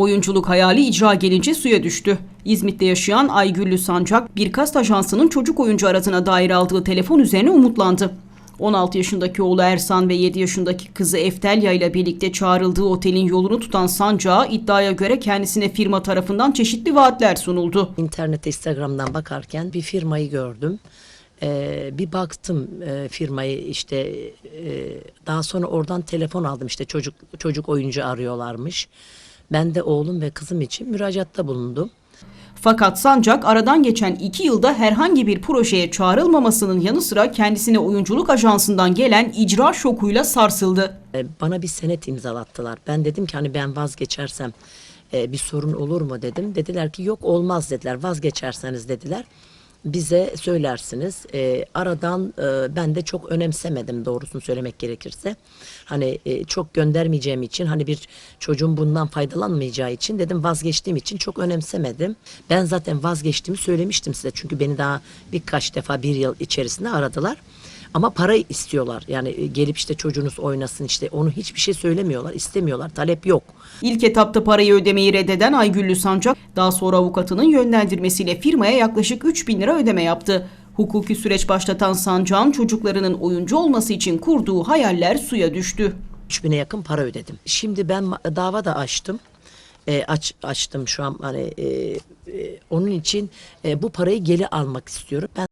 Oyunculuk hayali icra gelince suya düştü. İzmit'te yaşayan Aygüllü Sancak, bir kast ajansının çocuk oyuncu aradığına dair aldığı telefon üzerine umutlandı. 16 yaşındaki oğlu Ersan ve 7 yaşındaki kızı Eftelya ile birlikte çağrıldığı otelin yolunu tutan Sancak'a iddiaya göre kendisine firma tarafından çeşitli vaatler sunuldu. İnternette Instagram'dan bakarken bir firmayı gördüm. Ee, bir baktım e, firmayı işte e, daha sonra oradan telefon aldım işte çocuk çocuk oyuncu arıyorlarmış. Ben de oğlum ve kızım için müracaatta bulundum. Fakat Sancak aradan geçen 2 yılda herhangi bir projeye çağrılmamasının yanı sıra kendisine oyunculuk ajansından gelen icra şokuyla sarsıldı. Ee, bana bir senet imzalattılar. Ben dedim ki hani ben vazgeçersem e, bir sorun olur mu dedim. Dediler ki yok olmaz dediler vazgeçerseniz dediler. Bize söylersiniz. Ee, aradan e, ben de çok önemsemedim doğrusunu söylemek gerekirse. Hani e, çok göndermeyeceğim için hani bir çocuğum bundan faydalanmayacağı için dedim vazgeçtiğim için çok önemsemedim. Ben zaten vazgeçtiğimi söylemiştim size. Çünkü beni daha birkaç defa bir yıl içerisinde aradılar. Ama para istiyorlar. Yani e, gelip işte çocuğunuz oynasın işte onu hiçbir şey söylemiyorlar, istemiyorlar. Talep yok. İlk etapta parayı ödemeyi reddeden Aygüllü Sancak, daha sonra avukatının yönlendirmesiyle firmaya yaklaşık 3 bin lira ödeme yaptı. Hukuki süreç başlatan Sancak'ın çocuklarının oyuncu olması için kurduğu hayaller suya düştü. 3000'e yakın para ödedim. Şimdi ben dava da açtım. E, aç açtım şu an hani e, e, onun için e, bu parayı geri almak istiyorum. Ben